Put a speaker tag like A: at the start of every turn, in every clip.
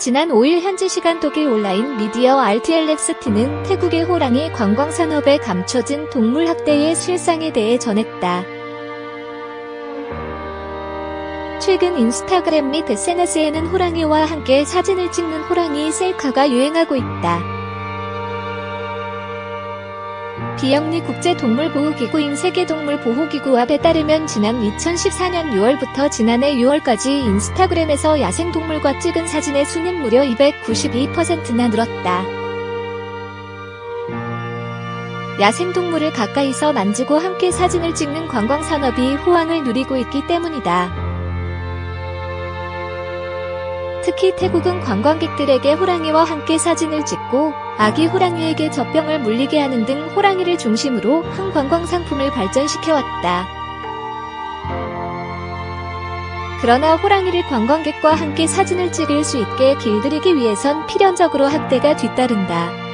A: 지난 5일 현지 시간 독일 온라인 미디어 RTLXT는 태국의 호랑이 관광 산업에 감춰진 동물 학대의 실상에 대해 전했다. 최근 인스타그램 및 SNS에는 호랑이와 함께 사진을 찍는 호랑이 셀카가 유행하고 있다. 비영리 국제동물보호기구인 세계동물보호기구와에 따르면 지난 2014년 6월부터 지난해 6월까지 인스타그램에서 야생동물과 찍은 사진의 수는 무려 292%나 늘었다. 야생동물을 가까이서 만지고 함께 사진을 찍는 관광산업이 호황을 누리고 있기 때문이다. 특히 태국은 관광객들에게 호랑이와 함께 사진을 찍고 아기 호랑이에게 젖병을 물리게 하는 등 호랑이를 중심으로 한 관광 상품을 발전시켜왔다. 그러나 호랑이를 관광객과 함께 사진을 찍을 수 있게 길들이기 위해선 필연적으로 학대가 뒤따른다.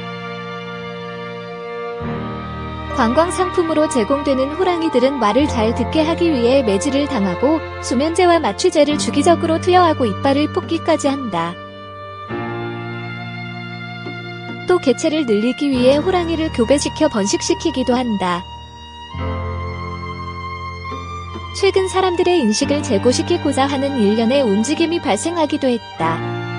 A: 관광 상품으로 제공되는 호랑이들은 말을 잘 듣게 하기 위해 매질을 당하고 수면제와 마취제를 주기적으로 투여하고 이빨을 뽑기까지 한다. 또 개체를 늘리기 위해 호랑이를 교배시켜 번식시키기도 한다. 최근 사람들의 인식을 재고시키고자 하는 일련의 움직임이 발생하기도 했다.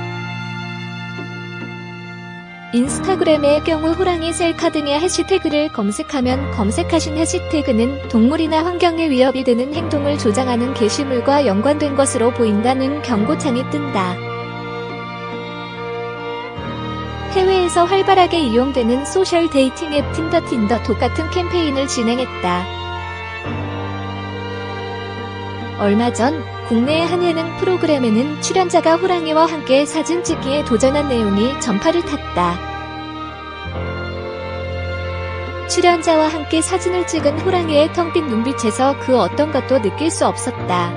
A: 인스타그램의 경우 호랑이 셀카 등의 해시태그를 검색하면 검색하신 해시태그는 동물이나 환경에 위협이 되는 행동을 조장하는 게시물과 연관된 것으로 보인다는 경고창이 뜬다. 해외에서 활발하게 이용되는 소셜 데이팅 앱 틴더 틴더 톡 같은 캠페인을 진행했다. 얼마 전 국내의 한 예능 프로그램에는 출연자가 호랑이와 함께 사진 찍기에 도전한 내용이 전파를 탔다. 출연자와 함께 사진을 찍은 호랑이의 텅 빈 눈빛에서 그 어떤 것도 느낄 수 없었다.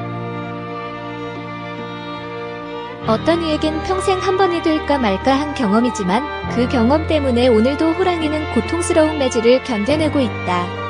A: 어떤 이에겐 평생 한 번이 될까 말까 한 경험이지만 그 경험 때문에 오늘도 호랑이는 고통스러운 매질을 견뎌내고 있다.